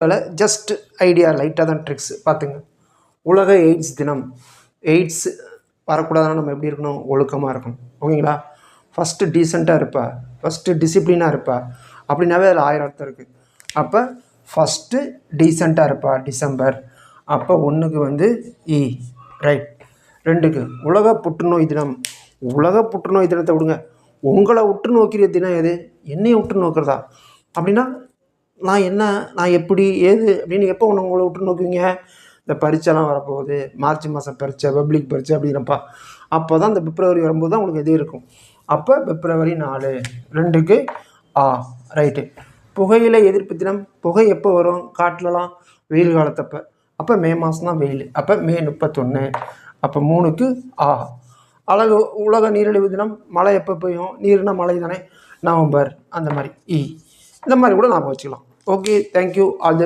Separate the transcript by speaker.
Speaker 1: அதில் just idea லைட்டாக தான் ட்ரிக்ஸ் பார்த்துங்க. உலக எய்ட்ஸ் தினம். எய்ட்ஸ் வரக்கூடாதுன்னா நம்ம எப்படி இருக்கணும்? ஒழுக்கமாக இருக்கணும். ஓகேங்களா ஃபஸ்ட்டு டீசெண்டாக இருப்பா. ஃபஸ்ட்டு டிசிப்ளினாக இருப்பா. அப்படின்னாவே அதில் ஆயிரம் அர்த்தம் இருக்குது அப்போ ஃபஸ்ட்டு டீசெண்டாக இருப்பா டிசம்பர் அப்போ ஒன்றுக்கு வந்து e. இ ரைட் ரெண்டுக்கு உலக புற்றுநோய் தினம். உலக புற்றுநோய் தினத்தை விடுங்க. உங்களை உற்று நோக்கிற தினம் எது? என்னையை உற்று நோக்கிறதா? அப்படின்னா நான் என்ன நான் எப்படி ஏது அப்படின்னு எப்போ ஒன்று உங்களை விட்டு நோக்குவீங்க? இந்த பரீட்சைலாம் வரப்போகுது மார்ச் மாதம் பரீட்சை பப்ளிக் பரீட்சை அப்படின்னப்பா அப்போ தான் இந்த பிப்ரவரி வரும்போது தான் உங்களுக்கு இது இருக்கும்? அப்போ பிப்ரவரி நாலு ரெண்டுக்கு ஆ ரைட்டு புகையில் எதிர்ப்பு தினம் புகை எப்போ வரும்? காட்டிலலாம் வெயில் காலத்தப்போ. அப்போ மே மாதம் தான் வெயில். அப்போ மே முப்பத்தொன்று அப்போ மூணுக்கு ஆ. அழகு உலக நீரிழிவு தினம் மழை எப்போ பெய்யும்? நீர்னா மழை தானே? நவம்பர் அந்த மாதிரி. இ. இந்த மாதிரி கூட நாம் வச்சுக்கலாம். Okay thank you all the